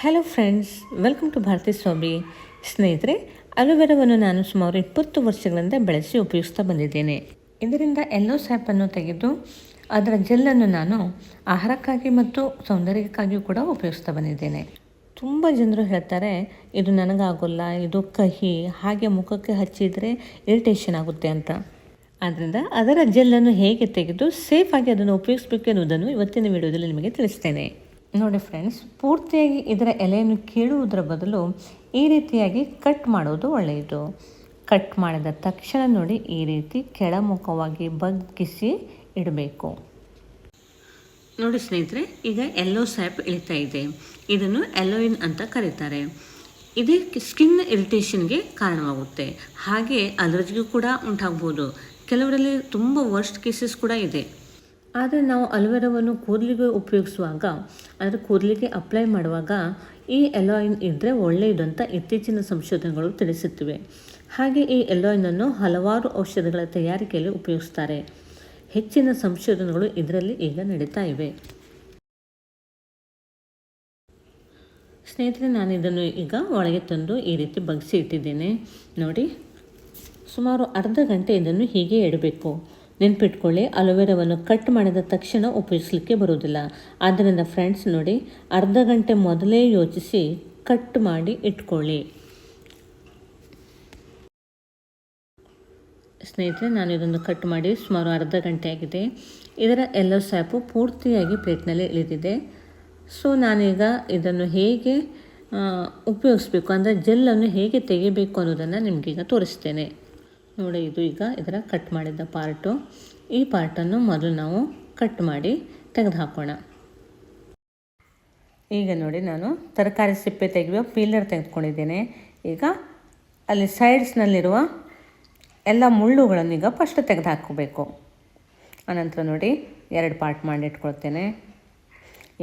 Hello friends welcome to Bharathi Swamy ಸ್ನೇಹಿತರೆ ಅಲೋವೆರಾವನ್ನು ನಾನು ಸುಮಾರು ಇಪ್ಪತ್ತು ವರ್ಷಗಳಿಂದ ಬೆಳೆಸಿ ಉಪಯೋಗಿಸ್ತಾ ಬಂದಿದ್ದೇನೆ ಇದರಿಂದ ಎಲ್ಲೋ ಸ್ಯಾಪನ್ನು ತೆಗೆದು ಅದರ ಜೆಲ್ಲನ್ನು ನಾನು ಆಹಾರಕ್ಕಾಗಿ ಮತ್ತು ಸೌಂದರ್ಯಕ್ಕಾಗಿಯೂ ಕೂಡ ಉಪಯೋಗಿಸ್ತಾ ಬಂದಿದ್ದೇನೆ ತುಂಬ ಜನರು ಹೇಳ್ತಾರೆ ಇದು ನನಗಾಗೋಲ್ಲ ಇದು ಕಹಿ ಹಾಗೆ ಮುಖಕ್ಕೆ ಹಚ್ಚಿದರೆ ಇರಿಟೇಷನ್ ಆಗುತ್ತೆ ಅಂತ ಆದ್ದರಿಂದ ಅದರ ಜೆಲ್ಲನ್ನು ಹೇಗೆ ತೆಗೆದು ಸೇಫಾಗಿ ಅದನ್ನು ಉಪಯೋಗಿಸಬೇಕು ಎನ್ನುವುದನ್ನು ಇವತ್ತಿನ ವಿಡಿಯೋದಲ್ಲಿ ನಿಮಗೆ ತಿಳಿಸ್ತೇನೆ ನೋಡಿ ಫ್ರೆಂಡ್ಸ್ ಪೂರ್ತಿಯಾಗಿ ಇದರ ಎಲೆಯನ್ನು ಕೀಳುವುದರ ಬದಲು ಈ ರೀತಿಯಾಗಿ ಕಟ್ ಮಾಡೋದು ಒಳ್ಳೆಯದು. ಕಟ್ ಮಾಡಿದ ತಕ್ಷಣ ನೋಡಿ ಈ ರೀತಿ ಕೆಳಮುಖವಾಗಿ ಬಗ್ಗಿಸಿ ಇಡಬೇಕು. ನೋಡಿ ಸ್ನೇಹಿತರೆ, ಈಗ ಎಲ್ಲೋ ಸ್ಯಾಪ್ ಇಳಿತಾ ಇದೆ. ಇದನ್ನು ಎಲೋಯಿನ್ ಅಂತ ಕರೀತಾರೆ. ಇದೇ ಸ್ಕಿನ್ ಇರಿಟೇಷನ್ಗೆ ಕಾರಣವಾಗುತ್ತೆ. ಹಾಗೆ ಅಲರ್ಜಿಗೂ ಕೂಡ ಉಂಟಾಗ್ಬೋದು. ಕೆಲವರಲ್ಲಿ ತುಂಬ ವರ್ಸ್ಟ್ ಕೇಸಸ್ ಕೂಡ ಇದೆ. ಆದರೆ ನಾವು ಅಲ್ವೆರವನ್ನು ಕೂದಲಿಗೆ ಉಪಯೋಗಿಸುವಾಗ ಅಂದರೆ ಕೂದಲಿಗೆ ಅಪ್ಲೈ ಮಾಡುವಾಗ ಈ ಎಲೋಯಿನ್ ಇದ್ದರೆ ಒಳ್ಳೆಯದು ಅಂತ ಇತ್ತೀಚಿನ ಸಂಶೋಧನೆಗಳು ತಿಳಿಸುತ್ತಿವೆ ಹಾಗೆ ಈ ಎಲೋಯಿನನ್ನು ಹಲವಾರು ಔಷಧಗಳ ತಯಾರಿಕೆಯಲ್ಲಿ ಉಪಯೋಗಿಸ್ತಾರೆ. ಹೆಚ್ಚಿನ ಸಂಶೋಧನೆಗಳು ಇದರಲ್ಲಿ ಈಗ ನಡೀತಾ ಇವೆ. ಸ್ನೇಹಿತರೆ, ನಾನು ಇದನ್ನು ಈಗ ಒಳಗೆ ತಂದು ಈ ರೀತಿ ಬಗ್ಸಿ ಇಟ್ಟಿದ್ದೇನೆ. ನೋಡಿ, ಸುಮಾರು ಅರ್ಧ ಗಂಟೆ ಇದನ್ನು ಹೀಗೆ ಇಡಬೇಕು. ನೆನ್ಪಿಟ್ಕೊಳ್ಳಿ, ಅಲೋವೆರಾವನ್ನು ಕಟ್ ಮಾಡಿದ ತಕ್ಷಣ ಉಪಯೋಗಿಸಲಿಕ್ಕೆ ಬರುವುದಿಲ್ಲ. ಆದ್ದರಿಂದ ಫ್ರೆಂಡ್ಸ್ ನೋಡಿ, ಅರ್ಧ ಗಂಟೆ ಮೊದಲೇ ಯೋಚಿಸಿ ಕಟ್ ಮಾಡಿ ಇಟ್ಕೊಳ್ಳಿ. ಸ್ನೇಹಿತರೆ, ನಾನು ಇದನ್ನು ಕಟ್ ಮಾಡಿ ಸುಮಾರು ಅರ್ಧ ಗಂಟೆ ಆಗಿದೆ. ಇದರ ಎಲ್ಲ ಸ್ಯಾಪು ಪೂರ್ತಿಯಾಗಿ ಪ್ಲೇಟ್ನಲ್ಲಿ ಇಳಿದಿದೆ. ಸೊ, ನಾನೀಗ ಇದನ್ನು ಹೇಗೆ ಉಪಯೋಗಿಸ್ಬೇಕು, ಅಂದರೆ ಜೆಲ್ಲನ್ನು ಹೇಗೆ ತೆಗಿಬೇಕು ಅನ್ನೋದನ್ನು ನಿಮಗೀಗ ತೋರಿಸ್ತೇನೆ. ನೋಡಿ, ಇದು ಈಗ ಇದರ ಕಟ್ ಮಾಡಿದ ಪಾರ್ಟು ಈ ಪಾರ್ಟನ್ನು ಮೊದಲು ನಾವು ಕಟ್ ಮಾಡಿ ತೆಗೆದು ಹಾಕೋಣ ಈಗ ನೋಡಿ, ನಾನು ತರಕಾರಿ ಸಿಪ್ಪೆ ತೆಗೆಯುವ ಪೀಲರ್ ತೆಗೆದುಕೊಂಡಿದ್ದೇನೆ. ಈಗ ಅಲ್ಲಿ ಸೈಡ್ಸ್ನಲ್ಲಿರುವ ಎಲ್ಲ ಮುಳ್ಳುಗಳನ್ನು ಈಗ ಫಸ್ಟ್ ತೆಗೆದು ಹಾಕೋಬೇಕು ಅನಂತರ ನೋಡಿ, ಎರಡು ಪಾರ್ಟ್ ಮಾಡಿ ಇಟ್ಕೊಳ್ತೇನೆ.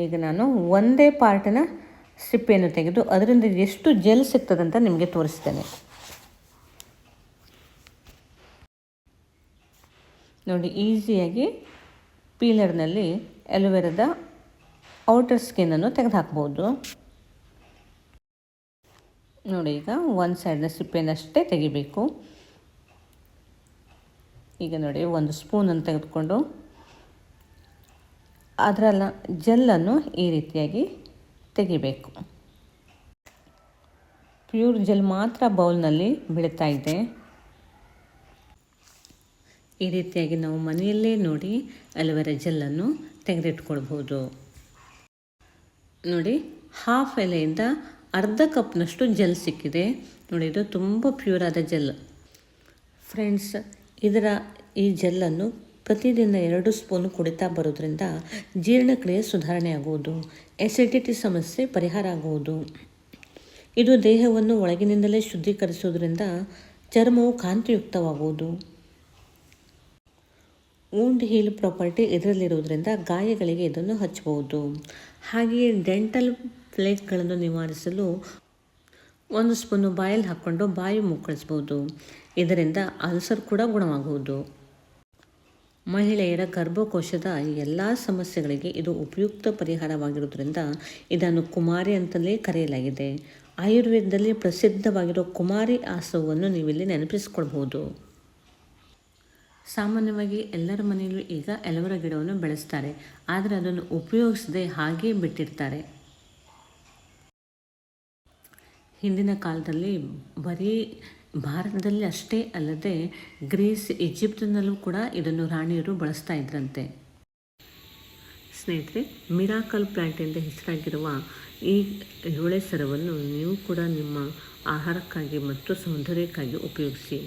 ಈಗ ನಾನು ಒಂದೇ ಪಾರ್ಟಿನ ಸಿಪ್ಪೆಯನ್ನು ತೆಗೆದು ಅದರಿಂದ ಎಷ್ಟು ಜೆಲ್ ಸಿಗ್ತದಂತ ನಿಮಗೆ ತೋರಿಸ್ತೇನೆ. ನೋಡಿ, ಈಸಿಯಾಗಿ ಪೀಲರ್ನಲ್ಲಿ ಎಲೋವೆರಾದ ಔಟರ್ ಸ್ಕಿನ್ನನ್ನು ತೆಗೆದು ಹಾಕ್ಬೋದು ನೋಡಿ, ಈಗ ಒಂದು ಸೈಡ್ನ ಸಿಪ್ಪೆನಷ್ಟೇ ತೆಗಿಬೇಕು. ಈಗ ನೋಡಿ, ಒಂದು ಸ್ಪೂನನ್ನು ತೆಗೆದುಕೊಂಡು ಅದರಲ್ಲ ಜೆಲ್ಲನ್ನು ಈ ರೀತಿಯಾಗಿ ತೆಗಿಬೇಕು. ಪ್ಯೂರ್ ಜೆಲ್ ಮಾತ್ರ ಬೌಲ್ನಲ್ಲಿ ಬೀಳ್ತಾ ಇದೆ. ಈ ರೀತಿಯಾಗಿ ನಾವು ಮನೆಯಲ್ಲೇ ನೋಡಿ ಅಲೋವೆರಾ ಜೆಲ್ಲನ್ನು ತೆಗೆದಿಟ್ಕೊಳ್ಬೋದು. ನೋಡಿ, ಹಾಫ್ ಎಲೆಯಿಂದ ಅರ್ಧ ಕಪ್ನಷ್ಟು ಜೆಲ್ ಸಿಕ್ಕಿದೆ. ನೋಡಿ, ಇದು ತುಂಬ ಪ್ಯೂರ್ ಆದ ಜೆಲ್. ಫ್ರೆಂಡ್ಸ್ ಇದರ ಈ ಜೆಲ್ಲನ್ನು ಪ್ರತಿದಿನ ಎರಡು ಸ್ಪೂನ್ ಕುಡಿತಾ ಬರೋದ್ರಿಂದ ಜೀರ್ಣಕ್ರಿಯೆ ಸುಧಾರಣೆ ಆಗುವುದು ಎಸಿಡಿಟಿ ಸಮಸ್ಯೆ ಪರಿಹಾರ ಆಗುವುದು ಇದು ದೇಹವನ್ನು ಒಳಗಿನಿಂದಲೇ ಶುದ್ಧೀಕರಿಸುವುದರಿಂದ ಚರ್ಮವು ಕಾಂತಿಯುಕ್ತವಾಗುವುದು ಊಂಡ್ ಹೀಲ್ ಪ್ರಾಪರ್ಟಿ ಇದರಲ್ಲಿರುವುದರಿಂದ ಗಾಯಗಳಿಗೆ ಇದನ್ನು ಹಚ್ಚಬಹುದು. ಹಾಗೆಯೇ ಡೆಂಟಲ್ ಪ್ಲೇಟ್ಗಳನ್ನು ನಿವಾರಿಸಲು ಒಂದು ಸ್ಪೂನು ಬಾಯಲ್ಲಿ ಹಾಕ್ಕೊಂಡು ಬಾಯಿ ಮುಕ್ಕಳಿಸ್ಬೋದು ಇದರಿಂದ ಅಲ್ಸರ್ ಕೂಡ ಗುಣವಾಗುವುದು. ಮಹಿಳೆಯರ ಗರ್ಭಕೋಶದ ಎಲ್ಲ ಸಮಸ್ಯೆಗಳಿಗೆ ಇದು ಉಪಯುಕ್ತ ಪರಿಹಾರವಾಗಿರುವುದರಿಂದ ಇದನ್ನು ಕುಮಾರಿ ಅಂತಲೇ ಕರೆಯಲಾಗಿದೆ. ಆಯುರ್ವೇದದಲ್ಲಿ ಪ್ರಸಿದ್ಧವಾಗಿರೋ ಕುಮಾರಿ ಆಸವನ್ನು ನೀವಿಲ್ಲಿ ನೆನಪಿಸಿಕೊಳ್ಬೋದು ಸಾಮಾನ್ಯವಾಗಿ ಎಲ್ಲರ ಮನೆಯಲ್ಲೂ ಈಗ ಎಲವರ ಗಿಡವನ್ನು ಬೆಳೆಸ್ತಾರೆ, ಆದರೆ ಅದನ್ನು ಉಪಯೋಗಿಸದೆ ಹಾಗೇ ಬಿಟ್ಟಿರ್ತಾರೆ. ಹಿಂದಿನ ಕಾಲದಲ್ಲಿ ಬರೀ ಭಾರತದಲ್ಲಿ ಅಷ್ಟೇ ಅಲ್ಲದೆ ಗ್ರೀಸ್, ಈಜಿಪ್ಟ್ನಲ್ಲೂ ಕೂಡ ಇದನ್ನು ರಾಣಿಯರು ಬಳಸ್ತಾ ಇದ್ರಂತೆ. ಸ್ನೇಹಿತರೆ, ಮಿರಾಕಲ್ ಪ್ಲಾಂಟ್ ಎಂದು ಹೆಸರಾಗಿರುವ ಈ ಹೊಳೆ ಸರವನ್ನು ನೀವು ಕೂಡ ನಿಮ್ಮ ಆಹಾರಕ್ಕಾಗಿ ಮತ್ತು ಸೌಂದರ್ಯಕ್ಕಾಗಿ ಉಪಯೋಗಿಸಿ.